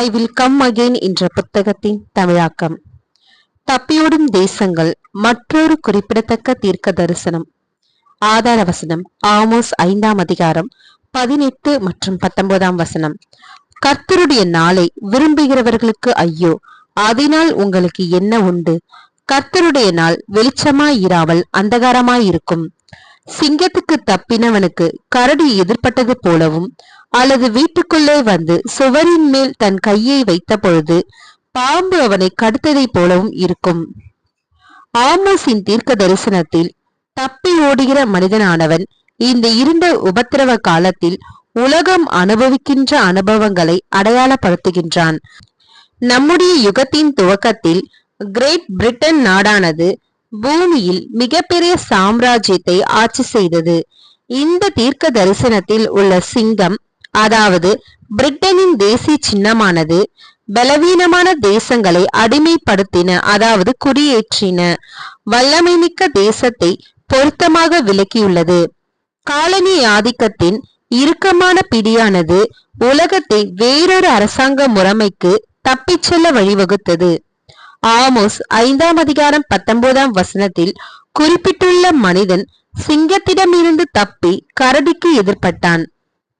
I will come again என்ற புத்தகத்தின் தமிழாக்கம். தப்பியோடும் தேசங்கள் மற்றொரு குறிப்பிடத்தக்க தீர்க்க தரிசனம் ஆதார வசனம் ஆமோஸ் ஐந்தாம் அதிகாரம் பதினெட்டு மற்றும் பத்தொன்பதாம் வசனம். கர்த்தருடைய நாளை விரும்புகிறவர்களுக்கு ஐயோ அதனால் உங்களுக்கு என்ன உண்டு? கர்த்தருடைய நாள் வெளிச்சமாய் இராமல் அந்தகாரமாய் இருக்கும் சிங்கத்துக்கு தப்பினவனுக்கு கரடி எதிர்பட்டது போலவும் அல்லது வீட்டுக்குள்ளே வந்து சுவரின் மேல் தன் கையை வைத்த பொழுது பாம்பு அவனை கடுத்ததை போலவும் இருக்கும். ஆமோஸின் தீர்க்க தரிசனத்தில் தப்பி ஓடுகிற மனிதனானவன் இந்த இருண்ட உபத்திரவ காலத்தில் உலகம் அனுபவிக்கின்ற அனுபவங்களை அடையாளப்படுத்துகின்றான். நம்முடைய யுகத்தின் துவக்கத்தில் கிரேட் பிரிட்டன் நாடானது பூமியில் மிகப்பெரிய சாம்ராஜ்யத்தை ஆட்சி செய்தது. இந்த தீர்க்க தரிசனத்தில் உள்ள சிங்கம் அதாவது பிரிட்டனின் தேசிய சின்னமானது பலவீனமான தேசங்களை அடிமைப்படுத்தின அதாவது குடியேற்றின வல்லமைமிக்க தேசத்தை பொருத்தமாக விளக்கியுள்ளது. காலனி ஆதிக்கத்தின் இறுக்கமான பிடியானது உலகத்தை வேறொரு அரசாங்க முறைமைக்கு தப்பிச் செல்ல வழிவகுத்தது. ஆமோஸ் ஐந்தாம் அதிகாரம் பத்தொன்பதாம் வசனத்தில் குறிப்பிட்டுள்ள மனிதன் சிங்கத்திடமிருந்து தப்பி கரடிக்கு எதிர்பட்டான்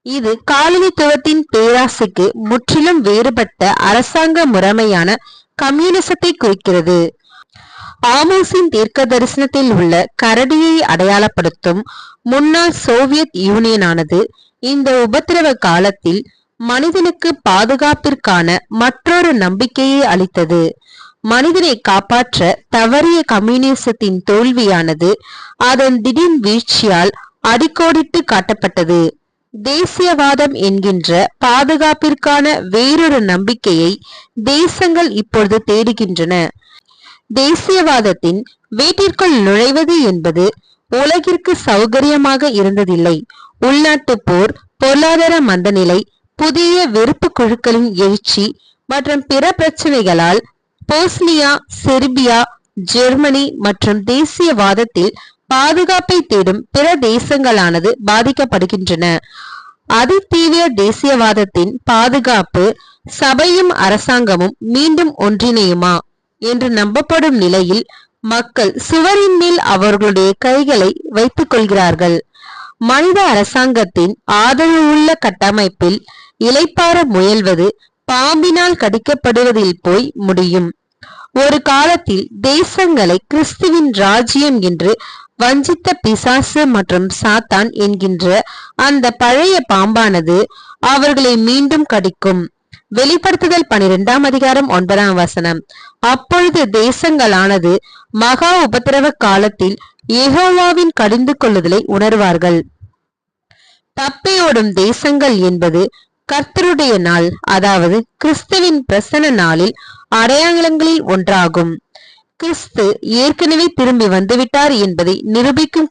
இது காலனித்துவத்தின் பேராசைக்கு முற்றிலும் வேறுபட்ட அரசாங்க முறைமையான கம்யூனிசத்தை குறிக்கிறது ஆமோஸின் தீர்க்க தரிசனத்தில் உள்ள கரடியை அடையாளப்படுத்தும் முன்னாள் சோவியத் யூனியனானது இந்த உபத்திரவ காலத்தில் மனிதனுக்கு பாதுகாப்பிற்கான மற்றொரு நம்பிக்கையை அளித்தது மனிதனை காப்பாற்ற தவறிய கம்யூனிசத்தின் தோல்வியானது அதன் திடீர் வீழ்ச்சியால் அடிக்கோடிட்டு காட்டப்பட்டது. தேசியவாதம் என்கின்ற பாதுகாப்பிற்கான வேறொரு நம்பிக்கையை தேசங்கள் இப்பொழுது தேடுகின்றன. தேசியவாதத்தின் வீட்டிற்குள் நுழைவது என்பது உலகிற்கு சௌகரியமாக இருந்ததில்லை. உள்நாட்டு போர் பொருளாதார மந்தநிலை புதிய வெறுப்பு குழுக்களின் எழுச்சி மற்றும் பிற பிரச்சனைகளால் போஸ்னியா செர்பியா ஜெர்மனி மற்றும் தேசியவாதத்தில் பாதுகாப்பை தேடும் பிற தேசங்களானது பாதிக்கப்படுகின்றன. அதிதீவிர தேசியவாதத்தின் பாதுகாப்பு சபையும் அரசாங்கமும் மீண்டும் ஒன்றிணையுமா என்று நம்பப்படும் நிலையில் மக்கள் சுவரின் மேல் அவர்களுடைய கைகளை வைத்துக் கொள்கிறார்கள். மனித அரசாங்கத்தின் ஆதரவுள்ள கட்டமைப்பில் இலைப்பார முயல்வது பாம்பினால் கடிக்கப்படுவதில் போய் முடியும். ஒரு காலத்தில் தேசங்களை கிறிஸ்துவின் ராஜ்யம் என்று வஞ்சித்த பிசாசு மற்றும் சாத்தான் என்கின்ற அந்த பழைய பாம்பானது அவர்களை மீண்டும் கடிக்கும். வெளிப்படுத்துதல் பனிரெண்டாம் அதிகாரம் ஒன்பதாம் வசனம். அப்பொழுது தேசங்களானது மகா உபத்திரவ காலத்தில் ஏகோவாவின் கடிந்து கொள்ளுதலை உணர்வார்கள். தப்பியோடும் தேசங்கள் என்பது கர்த்தருடைய நாள் அதாவது கிறிஸ்துவின் பிரசன நாளில் அடையாளங்களில் ஒன்றாகும். கிறிஸ்து ஏற்கனவே திரும்பி வந்துவிட்டார் என்பதை நிரூபிக்கும்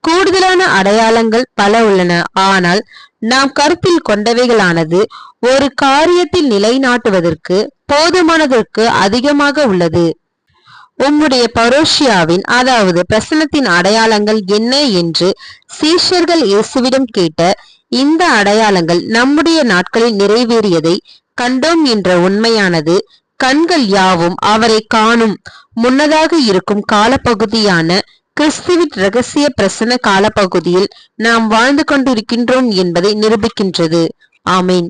கூடுதலான அடையாளங்கள் பல உள்ளன. ஆனால் நாம் கருத்தில் கொண்டவைகளானது ஒரு காரியத்தில் நிலைநாட்டுவதற்கு போதுமானதற்கு அதிகமாக உள்ளது. உம்முடைய பரோஷியாவின் அதாவது பிரசனத்தின் அடையாளங்கள் என்ன என்று சீஷர்கள் இயேசுவிடம் கேட்ட இந்த அடையாளங்கள் நம்முடைய நாட்களில் நிறைவேறியதை கண்டோம் என்ற உண்மையானது. கண்கள் யாவும் அவரை காணும். முன்னதாக இருக்கும் காலப்பகுதியான கிறிஸ்துவின் ரகசிய பிரசன காலப்பகுதியில் நாம் வாழ்ந்து கொண்டிருக்கின்றோம் என்பதை நிரூபிக்கின்றது. ஆமீன்.